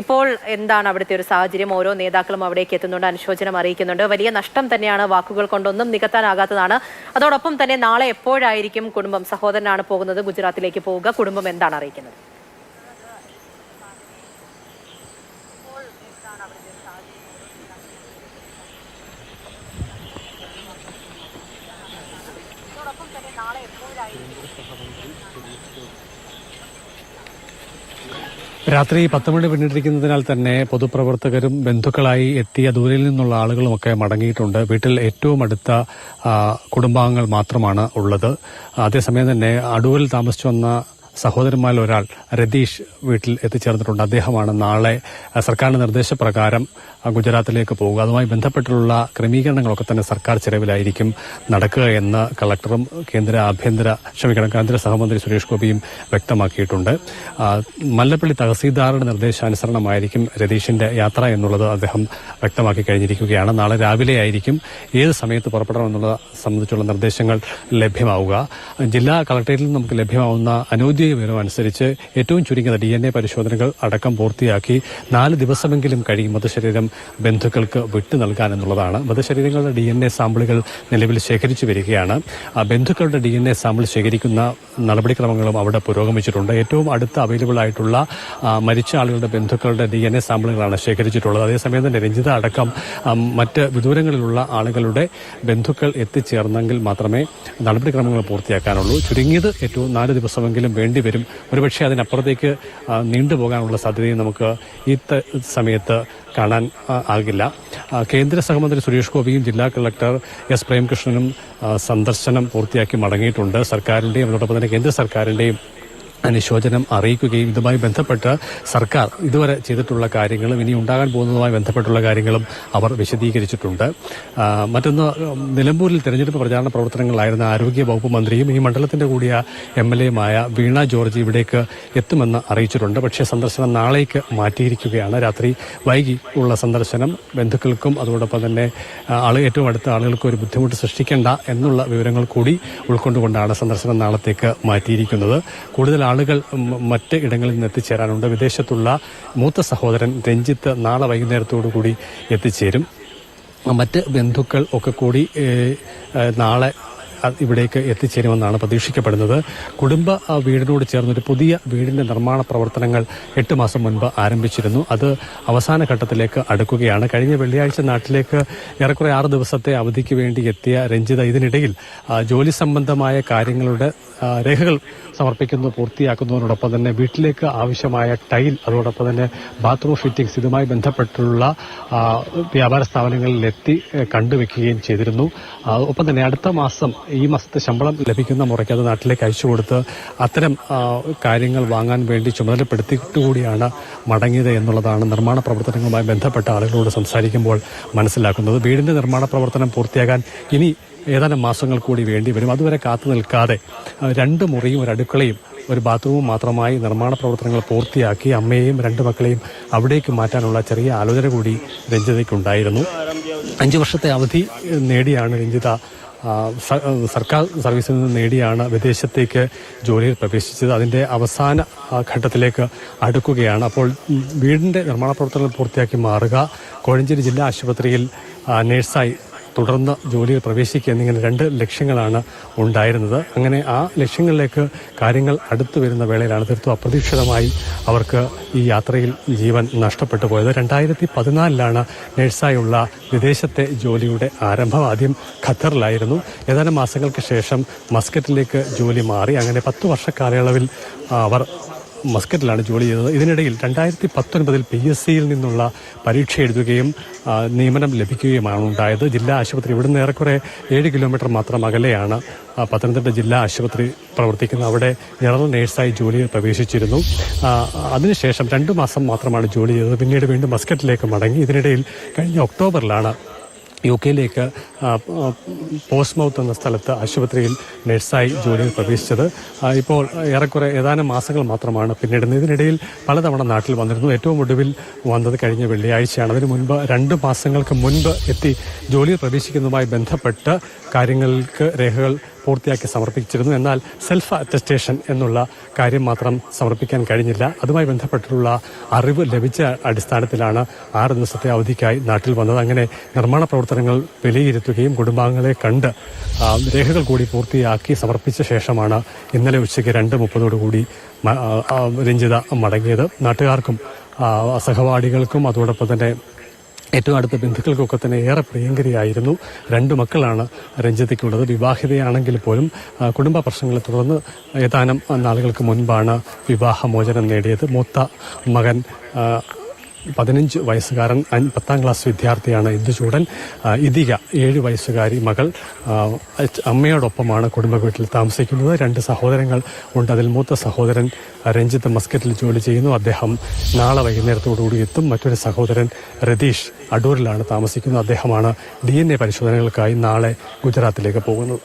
ഇപ്പോൾ എന്താണ് അവിടുത്തെ ഒരു സാഹചര്യം? ഓരോ നേതാക്കളും അവിടേക്ക് എത്തുന്നുണ്ട് അനുശോചനം അറിയിക്കുന്നുണ്ട്. വലിയ നഷ്ടം തന്നെയാണ് വാക്കുകൾ കൊണ്ടൊന്നും നികത്താനാകാത്തതാണ്. അതോടൊപ്പം തന്നെ നാളെ എപ്പോഴായിരിക്കും കുടുംബം? സഹോദരനാണ് പോകുന്നത് ഗുജറാത്തിലേക്ക് പോവുക. കുടുംബം എന്താണ് അറിയിക്കുന്നത്? രാത്രി പത്ത് മണി പിന്നിട്ടിരിക്കുന്നതിനാൽ തന്നെ പൊതുപ്രവർത്തകരും ബന്ധുക്കളായി എത്തിയ ദൂരയിൽ നിന്നുള്ള ആളുകളുമൊക്കെ മടങ്ങിയിട്ടുണ്ട്. വീട്ടിൽ ഏറ്റവും അടുത്ത കുടുംബാംഗങ്ങൾ മാത്രമാണ് ഉള്ളത്. അതേസമയം തന്നെ അടൂരിൽ താമസിച്ചു വന്ന സഹോദരന്മാരിൽ ഒരാൾ രതീഷ് വീട്ടിൽ എത്തിച്ചേർന്നിട്ടുണ്ട്. അദ്ദേഹമാണ് നാളെ സർക്കാരിന്റെ നിർദ്ദേശപ്രകാരം ഗുജറാത്തിലേക്ക് പോകുക അതുമായി ബന്ധപ്പെട്ടുള്ള ക്രമീകരണങ്ങളൊക്കെ തന്നെ സർക്കാർ ചെലവിലായിരിക്കും നടക്കുക എന്ന് കളക്ടറും കേന്ദ്ര ആഭ്യന്തര ക്ഷമിക്കണം കേന്ദ്ര സഹമന്ത്രി സുരേഷ് ഗോപിയും വ്യക്തമാക്കിയിട്ടുണ്ട്. മല്ലപ്പള്ളി തഹസീൽദാറുടെ നിർദ്ദേശാനുസരണമായിരിക്കും രതീഷിന്റെ യാത്ര എന്നുള്ളത് അദ്ദേഹം വ്യക്തമാക്കി കഴിഞ്ഞിരിക്കുകയാണ്. നാളെ രാവിലെ ആയിരിക്കും ഏത് സമയത്ത് പുറപ്പെടണമെന്നുള്ളത് സംബന്ധിച്ചുള്ള നിർദ്ദേശങ്ങൾ ലഭ്യമാവുക. ജില്ലാ കളക്ടറേറ്റിൽ നമുക്ക് ലഭ്യമാവുന്ന അനൌദ്യോഗിക വിവരം അനുസരിച്ച് ഏറ്റവും ചുരുങ്ങിയത് ഡി എൻ എ പരിശോധനകൾ അടക്കം പൂർത്തിയാക്കി നാല് ദിവസമെങ്കിലും കഴിയും മൃതശരീരം ബന്ധുക്കൾക്ക് വിട്ടു നൽകാൻ എന്നുള്ളതാണ്. മൃതശരീരങ്ങളുടെ ഡി എൻ എ സാമ്പിളുകൾ നിലവിൽ ശേഖരിച്ചു വരികയാണ്. ബന്ധുക്കളുടെ ഡി എൻ എ സാമ്പിൾ ശേഖരിക്കുന്ന നടപടിക്രമങ്ങളും അവിടെ പുരോഗമിച്ചിട്ടുണ്ട്. ഏറ്റവും അടുത്ത അവൈലബിൾ ആയിട്ടുള്ള മരിച്ച ആളുകളുടെ ബന്ധുക്കളുടെ ഡി എൻ എ സാമ്പിളുകളാണ് ശേഖരിച്ചിട്ടുള്ളത്. അതേസമയം തന്നെ രഞ്ജിത അടക്കം മറ്റ് വിദൂരങ്ങളിലുള്ള ആളുകളുടെ ബന്ധുക്കൾ എത്തിച്ചേർന്നെങ്കിൽ മാത്രമേ നടപടിക്രമങ്ങൾ പൂർത്തിയാക്കാനുള്ളൂ. ചുരുങ്ങിയത് ഏറ്റവും നാല് ദിവസമെങ്കിലും വേണ്ടിവരും. ഒരുപക്ഷെ അതിനപ്പുറത്തേക്ക് നീണ്ടുപോകാനുള്ള സാധ്യതയും നമുക്ക് ഈ സമയത്ത് കാണാൻ ആകില്ല. കേന്ദ്ര സഹമന്ത്രി സുരേഷ് ഗോപിയും ജില്ലാ കളക്ടർ എസ് പ്രേംകൃഷ്ണനും സന്ദർശനം പൂർത്തിയാക്കി മടങ്ങിയിട്ടുണ്ട്. സർക്കാരിന്റെയും അതോടൊപ്പം തന്നെ കേന്ദ്ര സർക്കാരിന്റെയും അനുശോചനം അറിയിക്കുകയും ഇതുമായി ബന്ധപ്പെട്ട് സർക്കാർ ഇതുവരെ ചെയ്തിട്ടുള്ള കാര്യങ്ങളും ഇനി ഉണ്ടാകാൻ പോകുന്നതുമായി ബന്ധപ്പെട്ടുള്ള കാര്യങ്ങളും അവർ വിശദീകരിച്ചിട്ടുണ്ട്. മറ്റൊന്ന് നിലമ്പൂരിൽ തെരഞ്ഞെടുപ്പ് പ്രചാരണ പ്രവർത്തനങ്ങളായിരുന്ന ആരോഗ്യ വകുപ്പ് മന്ത്രിയും ഈ മണ്ഡലത്തിന്റെ കൂടിയ എം എൽ എയുമായ വീണ ജോർജ് ഇവിടേക്ക് എത്തുമെന്ന് അറിയിച്ചിട്ടുണ്ട്. പക്ഷേ സന്ദർശനം നാളേക്ക് മാറ്റിയിരിക്കുകയാണ്. രാത്രി വൈകി ഉള്ള സന്ദർശനം ബന്ധുക്കൾക്കും അതോടൊപ്പം തന്നെ ആ, ആൾ ഏറ്റവും അടുത്ത ആളുകൾക്ക് ഒരു ബുദ്ധിമുട്ട് സൃഷ്ടിക്കേണ്ട എന്നുള്ള വിവരങ്ങൾ കൂടി ഉൾക്കൊണ്ടുകൊണ്ടാണ് സന്ദർശനം നാളത്തേക്ക് മാറ്റിയിരിക്കുന്നത്. കൂടുതൽ ആളുകൾ മറ്റ് ഇടങ്ങളിൽ നിന്ന് എത്തിച്ചേരാനുണ്ട്. വിദേശത്തുള്ള മൂത്ത സഹോദരൻ രഞ്ജിത്ത് നാളെ വൈകുന്നേരത്തോടു കൂടി എത്തിച്ചേരും. മറ്റ് ബന്ധുക്കൾ ഒക്കെ കൂടി നാളെ ഇവിടേക്ക് എത്തിച്ചേരുമെന്നാണ് പ്രതീക്ഷിക്കപ്പെടുന്നത്. കുടുംബ വീടിനോട് ചേർന്നൊരു പുതിയ വീടിന്റെ നിർമ്മാണ പ്രവർത്തനങ്ങൾ എട്ട് മാസം മുൻപ് ആരംഭിച്ചിരുന്നു. അത് അവസാന ഘട്ടത്തിലേക്ക് അടുക്കുകയാണ്. കഴിഞ്ഞ വെള്ളിയാഴ്ച നാട്ടിലേക്ക് ഏറെക്കുറെ ആറ് ദിവസത്തെ അവധിക്ക് വേണ്ടി എത്തിയ രഞ്ജിത ഇതിനിടയിൽ ജോലി സംബന്ധമായ കാര്യങ്ങളുടെ രേഖകൾ സമർപ്പിക്കുന്നത് പൂർത്തിയാക്കുന്നതിനോടൊപ്പം തന്നെ വീട്ടിലേക്ക് ആവശ്യമായ ടൈൽ അതോടൊപ്പം തന്നെ ബാത്റൂം ഫിറ്റിംഗ്സ് ഇതുമായി ബന്ധപ്പെട്ടുള്ള വ്യാപാര സ്ഥാപനങ്ങളിലെത്തി കണ്ടുവെക്കുകയും ചെയ്തിരുന്നു. ഒപ്പം തന്നെ അടുത്ത മാസം ഈ മാസത്തെ ശമ്പളം ലഭിക്കുന്ന മുറയ്ക്ക് അത് നാട്ടിലേക്ക് അയച്ചു കൊടുത്ത് അത്തരം കാര്യങ്ങൾ വാങ്ങാൻ വേണ്ടി ചുമതലപ്പെടുത്തിയിട്ടുകൂടിയാണ് മടങ്ങിയത് എന്നുള്ളതാണ് നിർമ്മാണ പ്രവർത്തനങ്ങളുമായി ബന്ധപ്പെട്ട ആളുകളോട് സംസാരിക്കുമ്പോൾ മനസ്സിലാക്കുന്നത്. വീടിന്റെ നിർമ്മാണ പ്രവർത്തനം പൂർത്തിയാകാൻ ഇനി ഏതാനും മാസങ്ങൾ കൂടി വേണ്ടി വരും. അതുവരെ കാത്തു നിൽക്കാതെ രണ്ട് മുറിയും ഒരു അടുക്കളയും ഒരു ബാത്റൂമും മാത്രമായി നിർമ്മാണ പ്രവർത്തനങ്ങൾ പൂർത്തിയാക്കി അമ്മയെയും രണ്ട് മക്കളെയും അവിടേക്ക് മാറ്റാനുള്ള ചെറിയ ആലോചന കൂടി രഞ്ജിതയ്ക്കുണ്ടായിരുന്നു. അഞ്ച് വർഷത്തെ അവധി നേടിയാണ് രഞ്ജിത. സർക്കാർ സർവീസിൽ നിന്ന് നേടിയാണ് വിദേശത്തേക്ക് ജോലിയിൽ പ്രവേശിച്ചത്. അതിന്റെ അവസാന ഘട്ടത്തിലേക്ക് അടുക്കുകയാണ്. അപ്പോൾ വീടിന്റെ നിർമ്മാണ പ്രവർത്തനങ്ങൾ പൂർത്തിയാക്കി മാറുക. കോഴഞ്ചേരി ജില്ലാ ആശുപത്രിയിൽ നഴ്സായി തുടർന്ന് ജോലിയിൽ പ്രവേശിക്കുക എന്നിങ്ങനെ രണ്ട് ലക്ഷ്യങ്ങളാണ് ഉണ്ടായിരുന്നത്. അങ്ങനെ ആ ലക്ഷ്യങ്ങളിലേക്ക് കാര്യങ്ങൾ അടുത്തു വരുന്ന വേളയിലാണ് തീർത്തും അപ്രതീക്ഷിതമായി അവർക്ക് ഈ യാത്രയിൽ ജീവൻ നഷ്ടപ്പെട്ടു പോയത്. രണ്ടായിരത്തി പതിനാലിലാണ് നഴ്സായുള്ള വിദേശത്തെ ജോലിയുടെ ആരംഭം. ആദ്യം ഖത്തറിലായിരുന്നു. ഏതാനും മാസങ്ങൾക്ക് ശേഷം മസ്കറ്റിലേക്ക് ജോലി മാറി. അങ്ങനെ പത്ത് വർഷ കാലയളവിൽ അവർ മസ്കറ്റിലാണ് ജോലി ചെയ്തത്. ഇതിനിടയിൽ രണ്ടായിരത്തി പത്തൊൻപതിൽ പി എസ് സിയിൽ നിന്നുള്ള പരീക്ഷ എഴുതുകയും നിയമനം ലഭിക്കുകയുമാണ് ഉണ്ടായത്. ജില്ലാ ആശുപത്രി ഇവിടുന്ന് ഏറെക്കുറെ ഏഴ് കിലോമീറ്റർ മാത്രം അകലെയാണ് പത്തനംതിട്ട ജില്ലാ ആശുപത്രി പ്രവർത്തിക്കുന്നത്. അവിടെ ജനറൽ നേഴ്സായി ജോലിയിൽ പ്രവേശിച്ചിരുന്നു. അതിനുശേഷം രണ്ടു മാസം മാത്രമാണ് ജോലി ചെയ്തത്. പിന്നീട് വീണ്ടും മസ്കറ്റിലേക്ക് മടങ്ങി. ഇതിനിടയിൽ കഴിഞ്ഞ ഒക്ടോബറിലാണ് യു കെയിലേക്ക് പോസ്റ്റ്മൗത്ത് എന്ന സ്ഥലത്ത് ആശുപത്രിയിൽ നഴ്സായി ജോലിയിൽ പ്രവേശിച്ചത്. ഇപ്പോൾ ഏറെക്കുറെ ഏതാനും മാസങ്ങൾ മാത്രമാണ് പിന്നീട് ഇതിനിടയിൽ പലതവണ നാട്ടിൽ വന്നിരുന്നു. ഏറ്റവും ഒടുവിൽ വന്നത് കഴിഞ്ഞ വെള്ളിയാഴ്ചയാണ്. അതിനു മുൻപ് രണ്ട് മാസങ്ങൾക്ക് മുൻപ് എത്തി ജോലിയിൽ പ്രവേശിക്കുന്നതുമായി ബന്ധപ്പെട്ട് കാര്യങ്ങൾക്ക് രേഖകൾ പൂർത്തിയാക്കി സമർപ്പിച്ചിരുന്നു. എന്നാൽ സെൽഫ് അറ്റസ്റ്റേഷൻ എന്നുള്ള കാര്യം മാത്രം സമർപ്പിക്കാൻ കഴിഞ്ഞില്ല. അതുമായി ബന്ധപ്പെട്ടുള്ള അറിവ് ലഭിച്ച അടിസ്ഥാനത്തിലാണ് ആറ് ദിവസത്തെ അവധിക്കായി നാട്ടിൽ വന്നത്. അങ്ങനെ നിർമ്മാണ പ്രവർത്തനങ്ങൾ വിലയിരുത്തുകയും കുടുംബാംഗങ്ങളെ കണ്ട് രേഖകൾ കൂടി പൂർത്തിയാക്കി സമർപ്പിച്ച ശേഷമാണ് ഇന്നലെ ഉച്ചയ്ക്ക് രണ്ട് മുപ്പതോടുകൂടി രഞ്ജിത മടങ്ങിയത്. നാട്ടുകാർക്കും സഹപാഠികൾക്കും അതോടൊപ്പം തന്നെ ഏറ്റവും അടുത്ത ബന്ധുക്കൾക്കൊക്കെ തന്നെ ഏറെ പ്രിയങ്കരിയായിരുന്നു. രണ്ട് മക്കളാണ് രഞ്ജിതയ്ക്കുള്ളത് വിവാഹിതയാണെങ്കിൽ പോലും കുടുംബ പ്രശ്നങ്ങളെ തുടർന്ന് ഏതാനും നാളുകൾക്ക് മുൻപാണ് വിവാഹമോചനം നേടിയത്. മൂത്ത മകൻ പതിനഞ്ച് വയസ്സുകാരൻ പത്താം ക്ലാസ് വിദ്യാർത്ഥിയാണ് ഇന്ദുചൂടൻ ഇതിക ഏഴ് വയസ്സുകാരി മകൾ. അമ്മയോടൊപ്പമാണ് കുടുംബ വീട്ടിൽ താമസിക്കുന്നത്. രണ്ട് സഹോദരങ്ങൾ ഉണ്ട്. അതിൽ മൂത്ത സഹോദരൻ രഞ്ജിത്ത് മസ്കറ്റിൽ ജോലി ചെയ്യുന്നു. അദ്ദേഹം നാളെ വൈകുന്നേരത്തോടുകൂടി എത്തും. മറ്റൊരു സഹോദരൻ രതീഷ് അടൂരിലാണ് താമസിക്കുന്നത്. അദ്ദേഹമാണ് ഡി പരിശോധനകൾക്കായി നാളെ ഗുജറാത്തിലേക്ക് പോകുന്നത്.